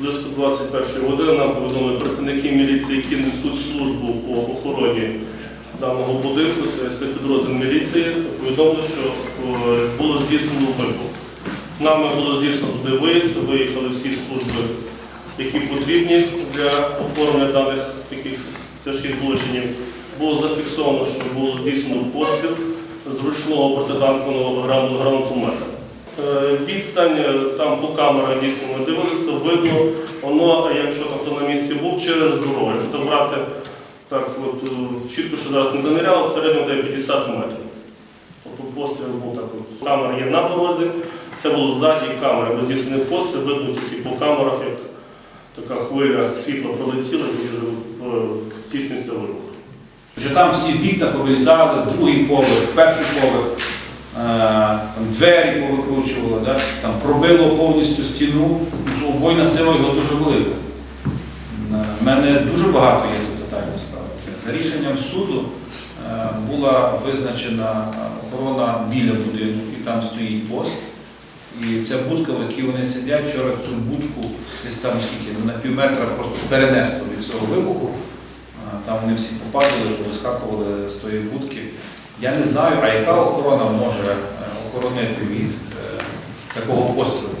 Близько 21 години нам повідомили працівники міліції, які несуть службу по охороні даного будинку, це спецпідрозділ міліції, повідомили, що е, було здійснено вибух. Нами було здійснено туди виїзд, виїхали всі служби, які потрібні для оформлення даних таких тяжких злочинів. Було зафіксовано, що було здійснено постріл з ручного протитанкового гран- гранатомета. Е, Відстань е, там по камерах дійсно ми дивилися, видно, воно, якщо там хто на місці був, через дорогу. Якщо там брати так от е, чітко, що зараз не заміряли, в середньому 50 метрів. Тобто постріл був так от. Камера є на дорозі, це було ззаді камери, бо здійснений постріл, видно тільки по камерах, як така хвиля світла пролетіла і вже здійснюється вибух. Що там всі вікна повилітали, другий поверх, перший поверх, е, там двері повикручували, да? там пробило повністю стіну, тому що убойна сила його дуже велика. У мене дуже багато є запитань насправді. За рішенням суду е, була визначена охорона біля будинку, і там стоїть пост. І ця будка, в якій вони сидять, вчора цю будку десь там скільки, ну, на пів метра просто перенесло від цього вибуху. Там вони всі попадали, вискакували з тої будки. Я не знаю, а яка охорона може е, охоронити від е, такого пострілу?